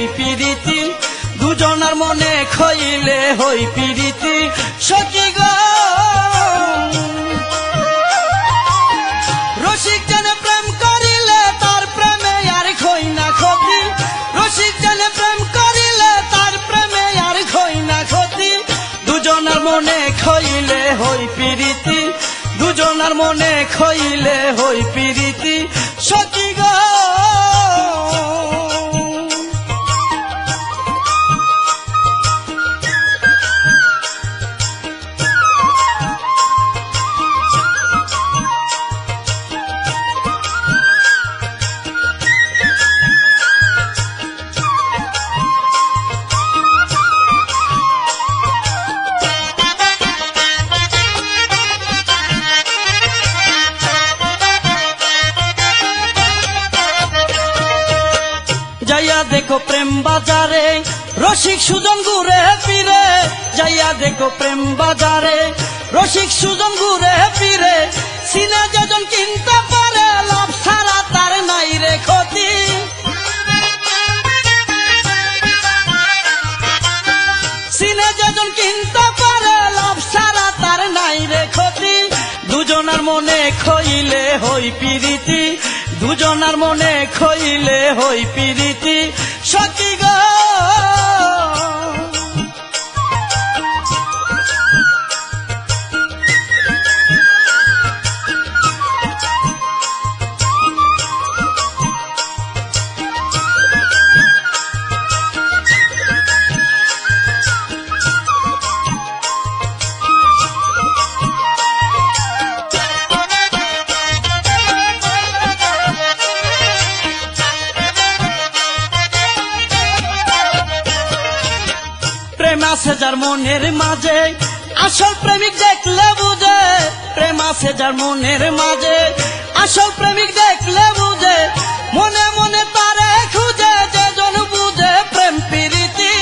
হই পিরিতি, দুজনের মনে খইলে হই পিরিতি। সখী গো, রসিক জেনে প্রেম করিলে তার প্রেমে আর খই না ক্ষতি। রসিক জেনে প্রেম করিলে তার প্রেমে আর খই না ক্ষতি। দুজনের মনে খইলে হই পিরিতি, দুজনের মনে খইলে হই পিরিতি। সখী গো প্রেম বাজারে, রসিক সুজন ঘুরে ফিরে, যাইয়া দেখো প্রেম বাজারে। রসিক সুজন ঘুরে ফিরে, সিনে যেজন কিনতে পারে, লাভ ছাড়া তার নাই রে ক্ষতি। সিনে যেজন কিনতে পারে, লাভ ছাড়া তার নাই রে ক্ষতি। দুজনার মনে খইলে হই পিরিতি। দুজনার মনে খইলে হই পিরিতি। সখী গো যার মনের মাঝে, আসল প্রেমিক দেখলে বুঝে, প্রেম আছে যার মনের মাঝে। আসল প্রেমিক দেখলে বুঝে, মনে মনে তারে খুঁজে, যে জন বুঝে প্রেম প্রীতি।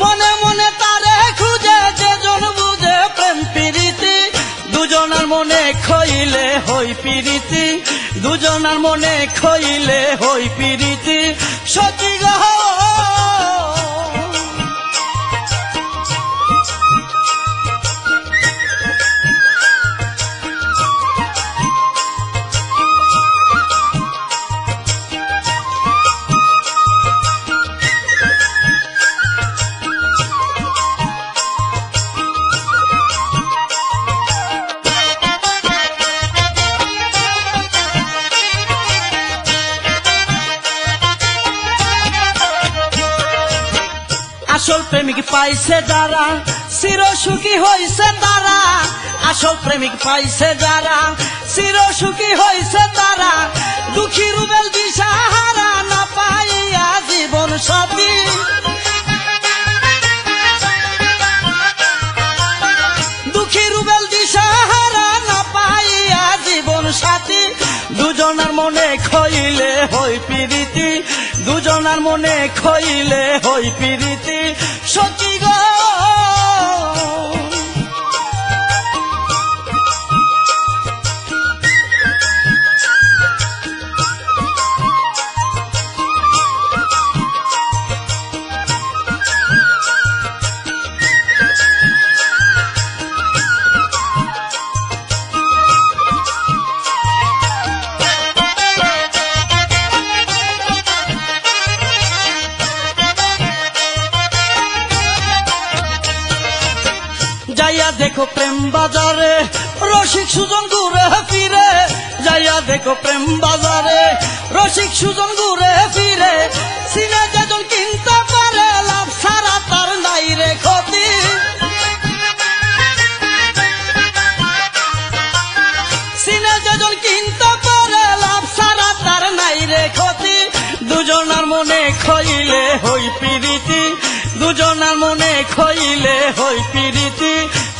মনে মনে তারে খুঁজে, যে জন বুঝে প্রেম প্রীতি। দুজনের মনে খইলে হই প্রীতি। দুজনের মনে খইলে হই প্রীতি। সচিগ গহ আসল প্রেমিক পাইছে যারা চির সুখী হইছে তারা। আসল প্রেমিক পাইছে যারা চির সুখী হইছে তারা। দুঃখী রুবেল দিশাহারা না পাইয়া জীবন সাথী। দুঃখী রুবেল দিশাহারা না পাইয়া জীবন সাথী। দুজনার মনে খইলে হই পিরিতি। দুজনার মনে খইলে হই পিরিতি। গো দেখো প্রেম বাজারে, রসিক সুজন ঘুরে ফিরে, যাইয়া দেখো প্রেম বাজারে, রসিক সুজন ঘুরে ফিরে, সিনে যেজন কিনতে পারে, লাভ সারা তার নাই রে ক্ষতি। সিনে যেজন কিনতে পারে, লাভ সারা তার নাই রে ক্ষতি। দুজনার মনে খইলে হই পিরিতি, দুজনার মনে খইলে হই পিরিতি।